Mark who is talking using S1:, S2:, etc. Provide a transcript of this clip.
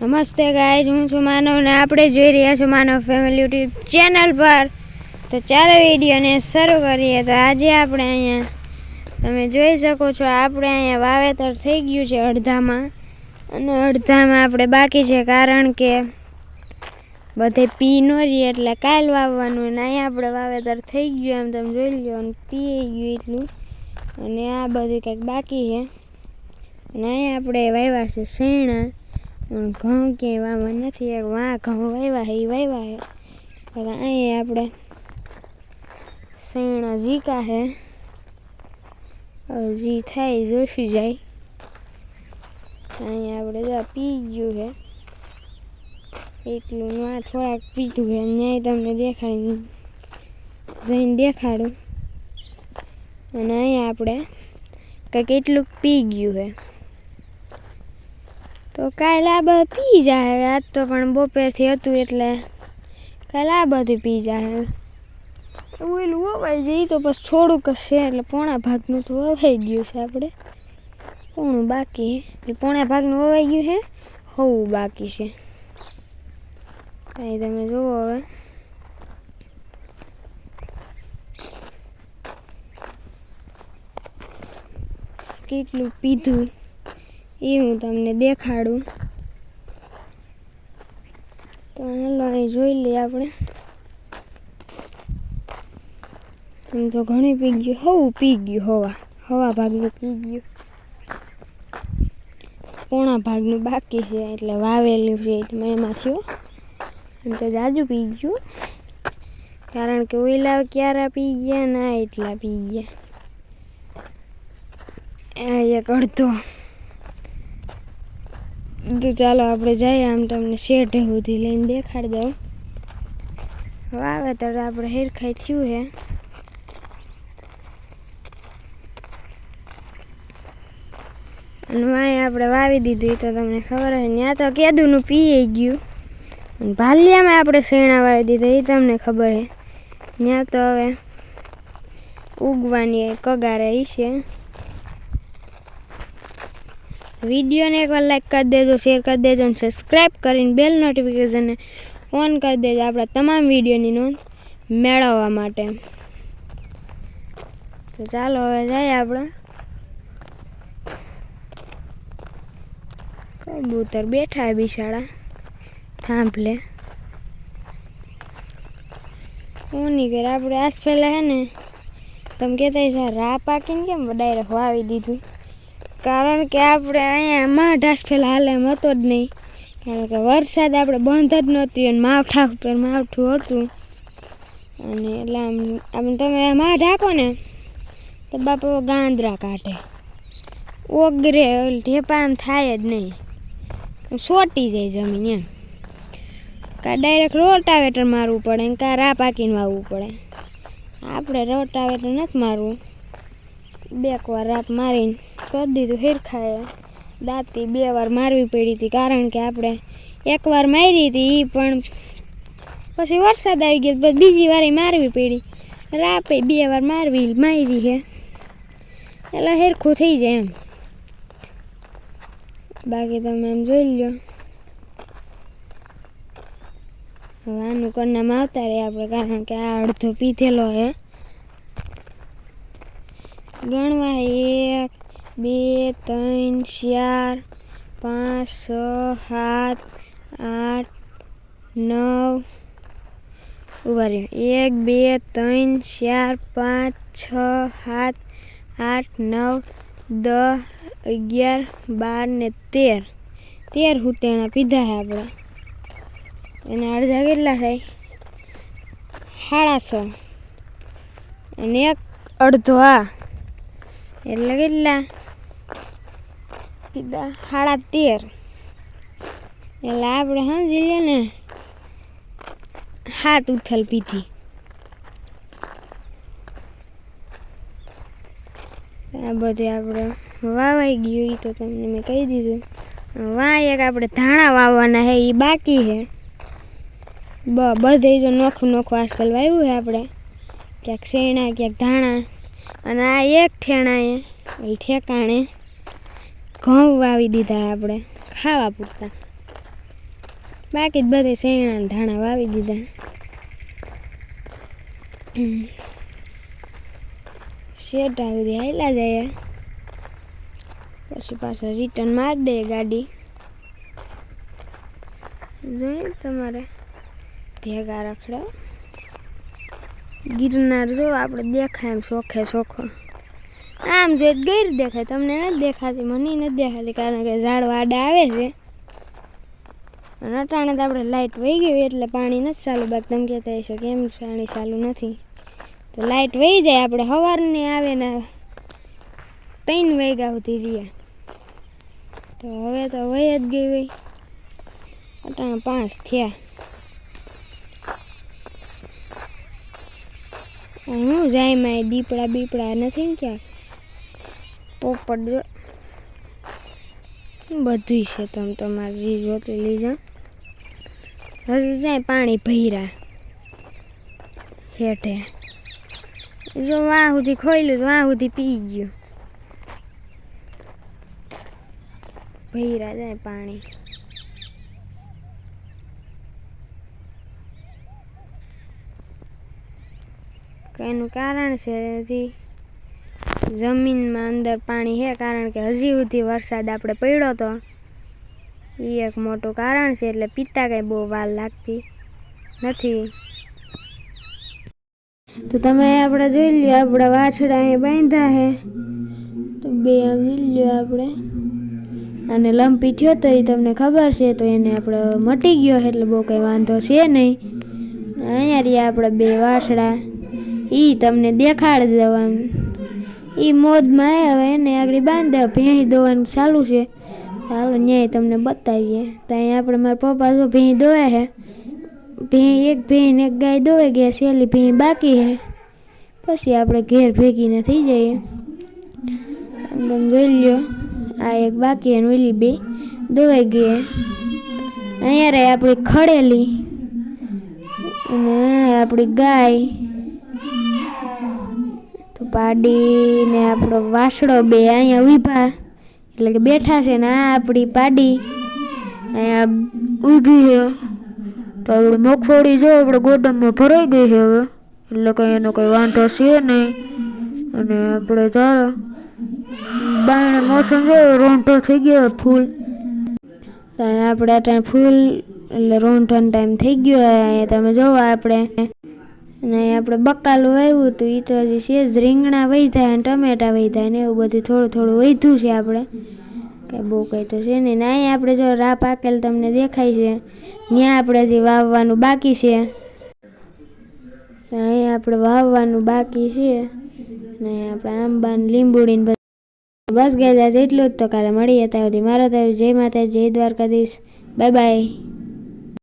S1: નમસ્તે ગાઈઝ હું છું માનવ ને આપણે જોઈ રહ્યા છો માનવ ફેમિલી યુટ્યુબ ચેનલ પર. તો ચાલો વિડીયોને શરૂ કરીએ. તો આજે આપણે અહીંયા, તમે જોઈ શકો છો, આપણે અહીંયા વાવેતર થઈ ગયું છે અડધામાં. અને અડધામાં આપણે બાકી છે કારણ કે બધે પી ન રહીએ એટલે કાલ વાવવાનું અને અહીંયા આપણે વાવેતર થઈ ગયું એમ તમે જોઈ લો અને પી ગયું એટલું. અને આ બધું કંઈક બાકી છે. અને અહીંયા આપણે વાવ્યા છે શેણા. ઘઉં કે એવામાં નથી વાં ઘઉં વાવ્યા છે એ વાવ્યા હે. અહીંયા આપણે સૈણા છે હવે જી થાય, જોઈશું જાય. અહીંયા આપણે જા પી ગયું છે એટલું માં થોડાક પીધું છે ન્યાય તમને દેખાડી જઈને દેખાડું. અને અહીંયા આપણે કંઈક એટલું પી ગયું છે તો કાલે આ બધું પી જાય આજ તો પણ બપોરથી હતું એટલે કાલે આ બધું પી જાય. ઓલું વવાઈ જાય તો બસ થોડુંક છે, એટલે પોણા ભાગનું તો વવાઈ ગયું છે આપણે પોણું બાકી એટલે પોણા ભાગનું વવાઈ ગયું છે હોવું બાકી છે. અહીં તમે જુઓ હવે. કેટલું પીધું? એ હું તમને દેખાડું. તો હેલો અહીં જોઈ લઈએ આપણે. એમ તો ઘણી પી ગયું હવું પી ગયું હવા. હવા ભાગનું પી ગયું. પોણા ભાગનું બાકી છે, એટલે વાવેલું છે, એટલે એમાં થયું. એમ તો જાજુ પી ગયું. કારણ કે ઓઈલા ક્યારા પી ગયા, ના એટલા પી ગયા. એક અડધો. તો ચાલો આપણે જઈએ, આમ તમને શેઠે સુધી લઈને દેખાડી દઉં. વાવેતર આપણે હેરખાઈ થયું હે અને વાય આપણે વાવી દીધું તો તમને ખબર હોય ત્યાં તો કેદુનું પીએ ગયું. અને ભાલિયામાં આપણે શેણા વાવી દીધા એ તમને ખબર હે ત્યાં તો હવે ઉગવાની કગારે છે. વિડીયોને એકવાર લાઈક કરી દેજો શેર કરી દેજો અને સબસ્ક્રાઈબ કરીને બેલ નોટિફિકેશનને ઓન કરી દેજો આપણા તમામ વિડીયોની નોંધ મેળવવા માટે. તો ચાલો હવે જઈએ આપણે. કબૂતર બેઠા બિચારા થાંભલે. ઓની કરે આપણે આસ પહેલાં હે ને, તમે કહેતા છે રા પાકીને કેમ ડાયરેક્ટ વાવી દીધું? કારણ કે આપણે અહીંયા માઢાસ પહેલાં હાલ એમ હતો જ નહીં. કારણ કે વરસાદ આપણે બંધ જ નહોતી અને માવઠા ઉપર માવઠું હતું. અને એટલે આમ આમ તમે માઢ આપો ને, તો બાપો ગાંદરા કાઢે. ઓગરે, ઢેપા આમ થાય જ નહીં. સોટી જાય જમીન એમ. કાં ડાયરેક્ટ રોટાવેટર મારવું પડે ને કાં રા પાકીને વાવવું પડે. આપણે રોટાવેટર નથી મારવું. બે વાર રાપ મારીને કરી દીધું હેરખાએ. દાંતી બે વાર મારવી પડી હતી, કારણ કે આપણે એકવાર મારી હતી એ પણ પછી વરસાદ આવી ગયો પછી બીજી વારે મારવી પડી. રાપે બે વાર મારવી મારી છે એટલે હેરખું થઈ જાય એમ. બાકી તમે એમ જોઈ લો હવે આનું કરનામાં આવતા રહે આપણે, કારણ કે આ અડધો પીધેલો હે. ગણવા એક બે, ત્રણ, ચાર, પાંચ, છ, સાત, આઠ, નવ, ઊભા રહ્યો. એક, બે, ત્રણ, ચાર, પાંચ, છ, સાત, આઠ, નવ, દસ, અગિયાર, બાર ને તેર. તેર હુતેણા પીધા છે આપણે. એના અડધા કેટલા થાય? સાડા છ અને એક અડધો આ. એટલે કેટલા? કીધા સાડા તેર. એટલે આપણે સમજી લે ને, હાથ ઉથલ પીધી. આ બધું આપણે વાવાઈ ગયું એ તો તમને મેં કહી દીધું. વા એક આપણે ધાણા વાવવાના છે એ બાકી છે બ બધે જો નોખું નોખું આજકાલ વાવ્યું છે આપણે. ક્યાંક શેણા, ક્યાંક ધાણા. અને આ એક ઠેણાએ ઠેકાણે ઘઉં વાવી દીધા આપણે, ખાવા પૂરતા. બાકી જ બધે શેણા ધાણા વાવી દીધા. શેઠા સુધી હાલા જાય. પછી પાછા રિટર્ન મારી દે ગાડી. જોઈએ તમારે? ભેગા રખડે ગિરનાર જો આપણે દેખાય એમ સોખે સોખો આમ જો ગેર દેખાય, તમને નથી દેખાતી, મને નથી દેખાતી, કારણ કે ઝાડ વાડા આવે છે. અને અટાણે તો આપણે લાઇટ વહી ગઈ એટલે પાણી નથી ચાલુ. બાકી તમે કહેતા હશો કેમ પાણી ચાલુ નથી. તો લાઇટ વહી જાય, આપણે સવારની આવે ને ત્રણ વાગ્યા સુધી રહ્યા તો હવે તો વહી જ ગઈ હોય. અટાણે પાંચ થયા. હું જાય માય દીપડા બીપડા નથી ને ક્યાંક? પોપટ જો બધું છે તમે તમારે જે જોતી લીધા. હજુ જાય પાણી ભર્યા હેઠે. જો વાં સુધી તો વાં સુધી પી ગયું. ભૈરા જાય પાણી. એનું કારણ છે હજી? જમીનમાં અંદર પાણી છે, કારણ કે હજી સુધી વરસાદ આપણે પડ્યો તો. એ એક મોટું કારણ છે, એટલે પીતા કંઈ બહુ વાર લાગતી નથી. તો તમે આપણે જોઈ લ્યો, આપણા વાછડા અહીં બાંધ્યા છે. તો બે આમ લ્યો આપણે. અને લંપી થયો તો એ તમને ખબર છે, તો એને આપણે મટી ગયો એટલે બહુ કંઈ વાંધો છે નહીં. અહીંયા રહ્યા આપણે બે વાછડા. એ તમને દેખાડી દેવાનું. એ મોજમાં આવે હવે એને આગળ બાંધે ભેંસ દોવાનું ચાલુ છે. ચાલો ન્યાય તમને બતાવીએ. તો અહીંયા આપણે મારા પપ્પા જો ભેંસ દોવે છે. ભેં એક ભેં ને એક ગાય દોવે ગયા છેલ્લી ભેં બાકી છે. પછી આપણે ઘેર ભેગીને થઈ જઈએ. તમે જોઈ લ્યો, આ એક બાકી અને ઓલી બે દોવાઈ ગઈ અહીંયા રહે આપણી ખડેલી. અને આ આપણી ગાય. તો પાડી ને આપણો વાસડો બે અહીંયા ઊભા. એટલે કે બેઠા છે ને આ આપણી પાડી. અહીંયા ઊભી છે. તો આપણે મગફળી જો આપણે ગોડાઉનમાં ભરાઈ ગઈ છે હવે. એટલે કંઈ એનો કંઈ વાંધો છે નહીં. અને આપણે ચાલો બાયણે મોસમ જો રોંઢો થઈ ગયો ફૂલ. આપણે અત્યારે ફૂલ, એટલે રોંઢાનો ટાઈમ થઈ ગયો અહીંયા તમે જોવો આપણે અને આપણે બકાલું વાવ્યું હતું એ તો હજી છે જ. રીંગણા વહી અને ટમેટા વહી થાય ને એવું બધું થોડું થોડું વધ્યું છે આપણે. કે બહુ કંઈ તો છે નહીં. ને અહીંયા આપણે જો રા પાકેલ તમને દેખાય છે ત્યાં આપણે હજી વાવવાનું બાકી છે. અહીંયા આપણે વાવવાનું બાકી છે. ને આપણે આંબા ને લીંબુડી બધું, બસ ગયા એટલું જ તો કાલે મળીએ ત્યાં સુધી. મારા ત્યાં જય માતા જય દ્વારકાધીશ. Bye bye.